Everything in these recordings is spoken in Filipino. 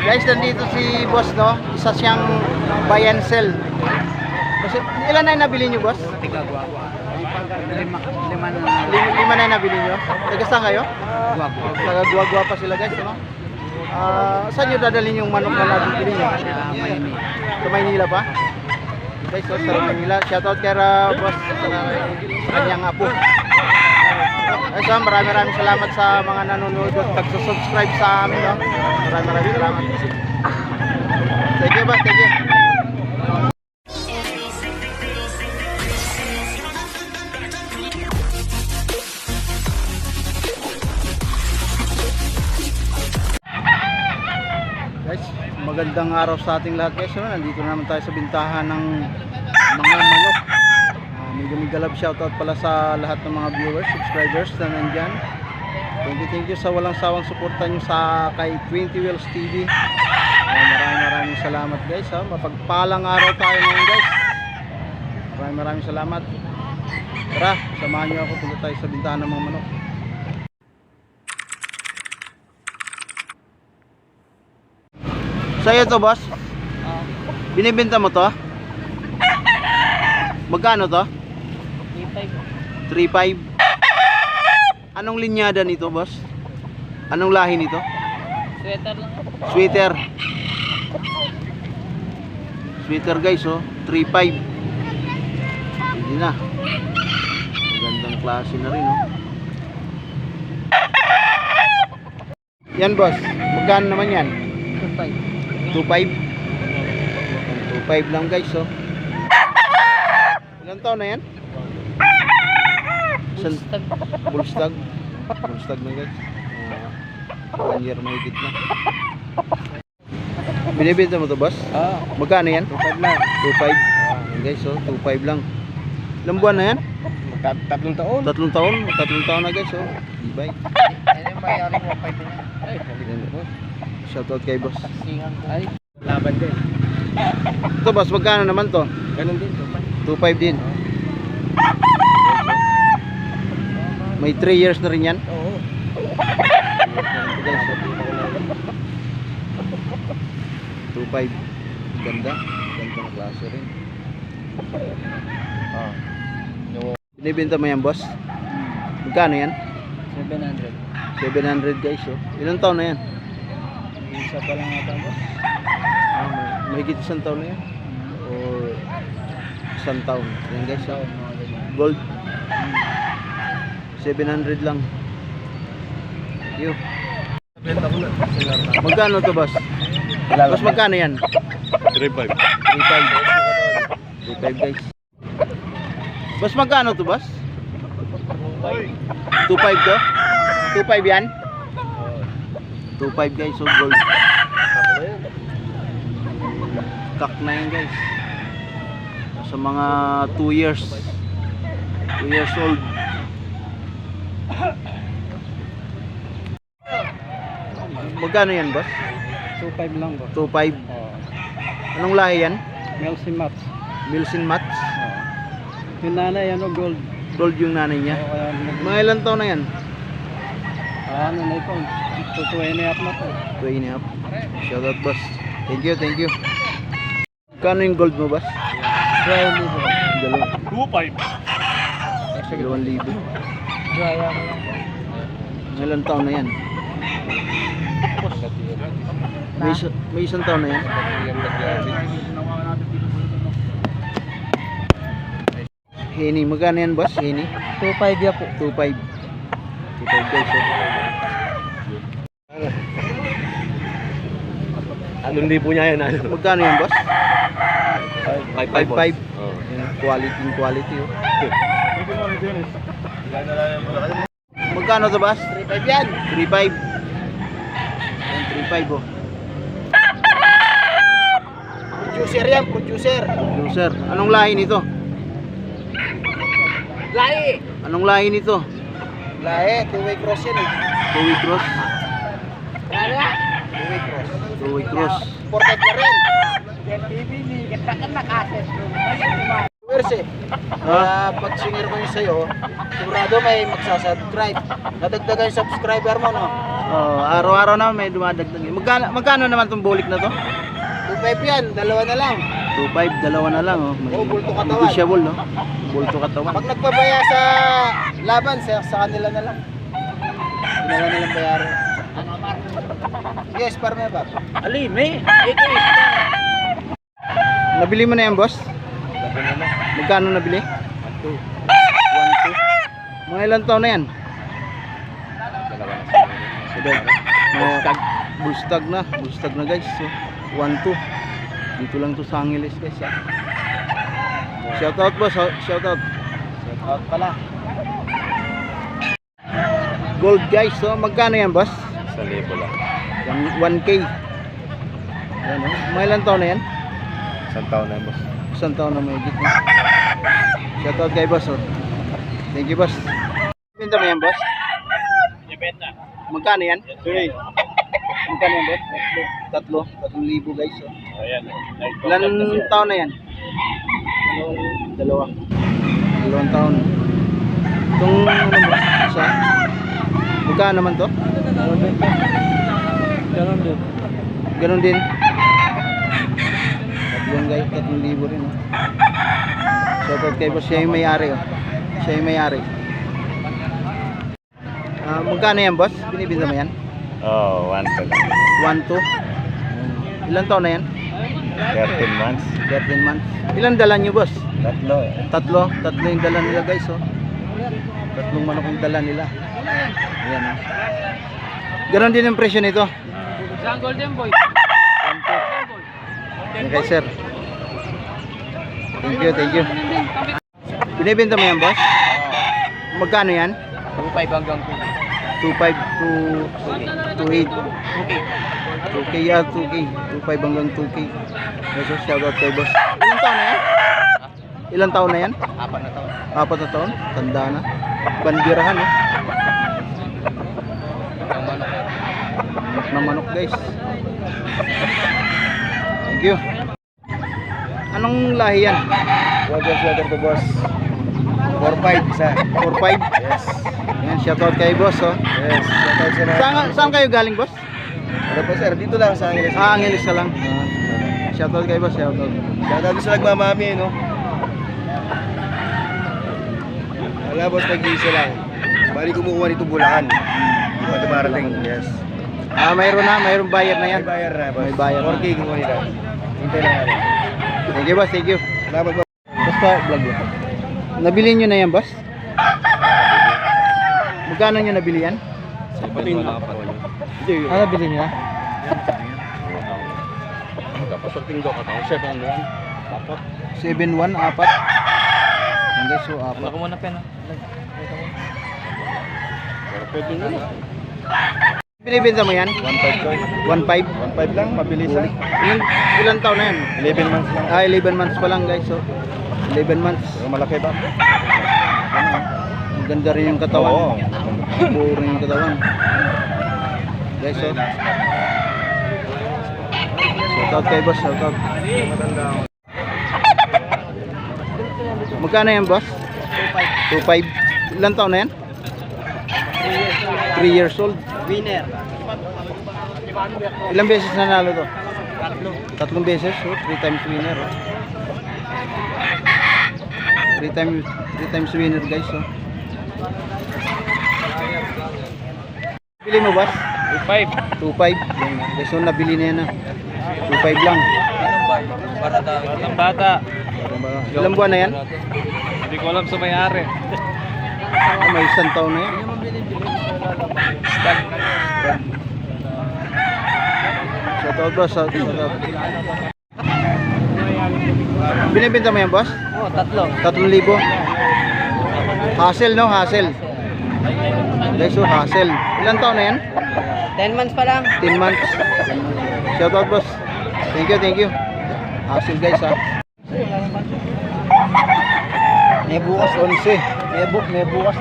Guys, nandito si boss, no? Isa siyang buy and sell. Kasi, ilan na nabili niyo, boss? Lima, lima na. Lima, lima na nabili niyo? Taga saan kayo? Guwagwa. Taga Guagua pa sila, guys, no? Ah, saan niyo dadalhin yung manok na nabili niyo? Kaya Miami. Sa Maynila pa? Guys, so, sa Maynila. Shoutout kay uh, boss sa kanyang apo. Ay, so, maraming maraming salamat sa mga nanonood at nagsusubscribe sa amin. No? Maraming maraming salamat. Thank you, boss. Thank you. Guys, magandang araw sa ating lahat guys. So, nandito na naman tayo sa bintahan ng mga manok. Uh, medyo may galab shoutout pala sa lahat ng mga viewers, subscribers na nandyan. Thank you, thank you sa walang sawang suporta nyo sa kay 20 Wheels TV. Uh, maraming maraming salamat guys. Ha? Mapagpalang araw tayo ngayon guys. Maraming maraming salamat. Tara, samahan nyo ako punta tayo sa bintahan ng mga manok. Sa'yo to boss? Binibenta mo to? Magkano to? 3.5 Anong linyada nito boss? Anong lahi nito? Sweater lang. Sweater Sweater guys oh 3.5 Hindi na Magandang klase na rin oh Yan boss Magkano naman yan? 2.5 2.5 lang guys oh Ilan taon na yan? Isang Bullstag Bullstag na guys Ah, One year mahigit na Binibenta mo to boss? Ah, Magkano yan? 2.5 lang. 2.5 Yan guys oh 2.5 lang Ilang buwan na yan? Tat- Tatlong taon. Tatlong taon Tatlong taon na guys oh Ibay Ano yung mayari mo? 5 na. Ay, Shoutout kay boss singan ko. Ay, laban din. Ito boss magkano naman to? Ganun din. 2.5 din May 3 years na rin yan Oo. Ito guys oh 2.5 Ganda Ganda na klase rin Ah. Binibenta mo yan boss? Magkano yan? 700. 700 guys oh Ilang taon na yan? Isa pa lang ata boss. Ah, may, mahigit isang taon na yan or isang taon yan guys oh. gold 700 lang yun magkano to boss? boss magkano yan? 3.5. 3.5 3.5 guys boss magkano to boss? 2.5 to? 2.5 yan? 2.5 guys so gold kak na yan guys sa mga 2 years 2 years old Magkano yan, boss? 2.5 lang, boss. 2.5? Oo. Anong lahi yan? Milsin Mats. Milsin Mats? Oo. Yung nanay, ano, gold. Gold yung nanay niya? Oo, kaya Mga ilan taon na yan? Ah, ano na ito? 2 and a half na to. 2 and. Shout out, boss. Thank you, thank you. Kano yung gold mo, boss? 2.5. Dalawa. 2.5. 2,000. Gaya ko lang. Ilang taon na yan? May, isa, may isang taon na yan? Hini, magkano yan boss? Hini? 2.5 ya po. 2.5. 2.5 guys. Anong libo niya yan? Ano? Magkano yan boss? 5.5. 5.5. Quality quality. Oh. Magkano to boss? 3.5 yan 3.5 Yan 3.5 oh Producer yan, producer. Sir, anong lahi nito? Lahi! Anong lahi nito? Lahi, two-way cross yan eh. Two-way cross Lala! Two-way cross. Two-way cross Ported na rin. Yan ni, kita ka nakaset. Viewers eh. Kaya pag singer ko yung sa'yo, sigurado may magsasubscribe. Nadagdagan yung subscriber mo no. Oh, araw-araw na may dumadagdag. Magkano, magkano naman tong bulik na to? 2.5 yan, dalawa na lang. 2.5, dalawa na lang. Oh. May, Oh, bulto katawan. Negotiable, no? Bulto katawan. Pag nagpabaya sa laban, sa, sa kanila na lang. Dinala nilang bayaran. Yes, parme ba? Ali, may. Nabili mo na yan, boss? Magkano nabili? 1, 2. Mga ilang taon na yan? Bustag. Bustag na. Bustag na guys. So, 1, 2. Dito lang to sa Angeles guys. Ha? Shout out boss. oh. Shout out. Shout out pala. Gold guys. So, magkano yan boss? Sa libo lang. 1, 1K. Yan, oh. Mga ilang taon na yan? Isang taon na boss. Isang taon na may na. Shout out kay boss. Oh. Thank you boss. Benta mo yan boss? Magkano yan? Magkano yan boss? Tatlo. Tatlong libo guys. Oh. Ayan. Ilan taon na yan? Dalawa. Dalawang taon. Itong ano mo? Isa? Magkano naman to? Ganon din. Ganon din. Tatlong guys, tatlong libo rin. Oh. Shout out kay boss. Siya yung may-ari. Oh. Siya yung may-ari. Ah, magkano yan boss? Binibinta mo yan? Oo, oh, one to lang. 1, 2. Ilan taon na yan? 13 months. 13 months. Ilan dala nyo boss? Tatlo. Tatlo. Tatlo yung dala nila guys oh. Tatlong manok yung dala nila. Ayan oh. Ganon din yung presyo nito. Isang golden boy. Okay sir. Thank you, thank you. Binibenta mo yan boss? Magkano yan? 2.5 hanggang 2.5 to 2.8. 2K ya, 2K. 2.5 hanggang 2K. So, shout out kay boss. Ilang taon na yan? Ilang taon na yan? 2. Apat na taon. Apat na taon? Tanda na. Bandirahan eh. Manok na manok guys. Thank you. Anong lahi yan? Roger sweater to boss. 4-5 isa. 4-5? Yes. Yan, shoutout kay boss oh. Yes. Shoutout sa Saan, saan kayo galing boss? Ano po sir? Dito lang sa Angeles. Ah, Angeles ka lang. Shoutout kay boss, shoutout. Shoutout sa nagmamami, no? Wala boss, nag-iisa lang. Bali kumukuha dito Bulacan. Kung ano marating, yes. Ah, mayroon na, mayroon bayad na yan. May bayar na boss. May bayar na. 4K kumuha nila. Hintay lang natin. Thank you boss, thank you. Salamat. Boss pa, vlog mo. Nabili nyo na yan boss? Magkano nyo nabili yan? Pati yung. Hindi. Ah, nabili nyo na? Tapos sa tinggo ka tayo, 7 lang. Dapat. 7-1, apat. Guys, so apat. muna pen. Pero pwede nyo na. Binibenta mo yan? 1.5 ko. 1.5? 1.5 lang, mabilis ha. Ilan, ilan taon na yan? 11 months lang. Ah, 11 months pa lang guys, so 11 months. Pero malaki ba? Ano, ang ganda rin yung katawan. Oo. Buo rin yung katawan. Guys, so. Shout out kay boss, shout out. Magkano yan boss? 2.5. Ilan taon na yan? 3 years old. Winner. Ilang beses nanalo to? Tatlong beses, so 3 times winner. Oh. 3 times 3 times winner guys, oh. Bili mo boss? 2.5. 2.5. Yan, Guys, so nabili na yan ah. 2.5 lang. Ang bata. Ilang buwan na yan? Hindi ko alam sa may-ari. Ah, may isang taon na yan. Shout out boss, shout out. Binibenta mo yan boss? Oo, tatlo. 3,000. Hassle no, hassle. Guys, so hassle. Ilang taon na yan? 10 months pa lang. 10 months. Shout out boss. Thank you, thank you. Hassle guys ha. May bukas 11. May book, may bukas.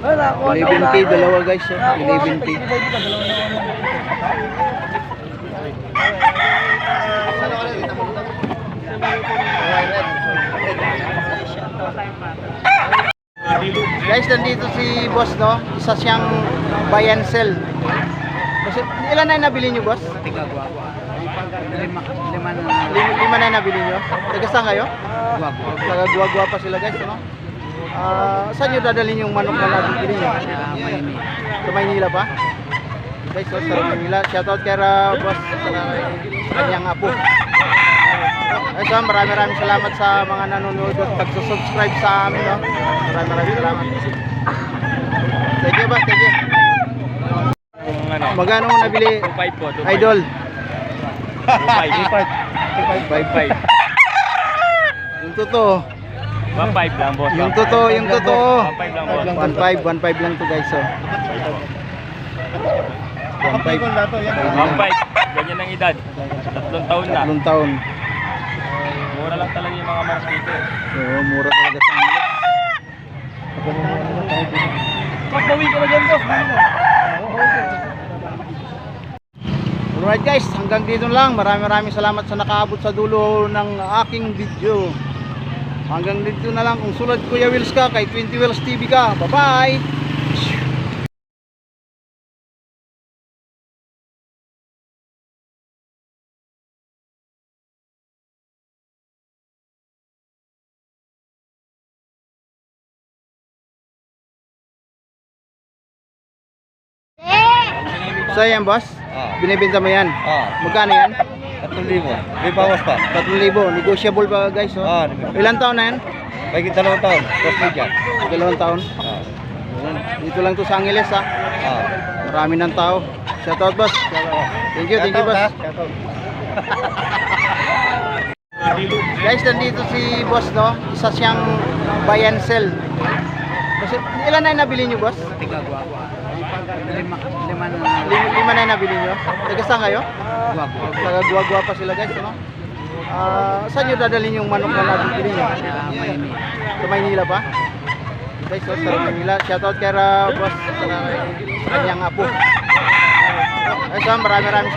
11k dalawa guys. oh. 11k. Guys, nandito si boss, no? Isa siyang buy and sell. Kasi, ilan na yung nabili niyo, boss? Lima, lima na Lima, lima na nabili niyo? Taga saan kayo? guwapo. Taga Guagua pa sila, guys, no? Ah, saan niyo dadalhin yung manok na nabili niyo? Sa Miami. Sa Maynila pa? Guys, so, sa Maynila. Shoutout kay Ra- boss kay kanyang apo. Ay, so, maraming maraming salamat sa mga nanonood at nagsusubscribe sa amin, no? Maraming maraming salamat. Thank you, boss. Thank you. Ano, Magkano mo nabili, 2.5 po, 2.5. idol? 2.5. 2.5. Yung totoo. 1.5 lang, boss. Yung totoo, yung totoo. 1.5 lang, boss. 1.5, 1.5 lang to guys, so. 1.5. 1.5. Ganyan ang edad. Tatlong taon na. Tatlong taon. Mura lang talaga yung mga maras dito. Oo, mura talaga sa mga. Magbawi ka na dyan, boss. Alright guys, hanggang dito lang. Maraming maraming salamat sa nakaabot sa dulo ng aking video. Hanggang dito na lang. Kung sulad Kuya Wills ka, kay 20 Wills TV ka. Bye-bye! So yan boss, Ah. binibenta mo yan. Ah, Magkano yan? 3,000. May bawas pa. 3,000. Negotiable pa guys. Oh. Ah. Ilan taon na yan? May dalawang taon. May dyan. Dalawang taon. Ah. Dito lang to sa Angeles ha. Ah. Marami ng tao. Shoutout boss. Thank you, thank you boss. Guys, nandito si boss no. Isa siyang buy and sell. Kasi, ilan na yung nabili niyo boss? Tiga guwapo. Lima, lima na Lima, lima na nabili niyo. Taga saan kayo? guwapo. Taga Guagua pa sila guys, no? Ah, saan niyo dadalhin yung manok na nabili niyo? Sa Miami. Sa Maynila pa? Guys, so, sa Maynila. Shoutout kay boss kay kanyang apo. Ay, so, maraming salamat.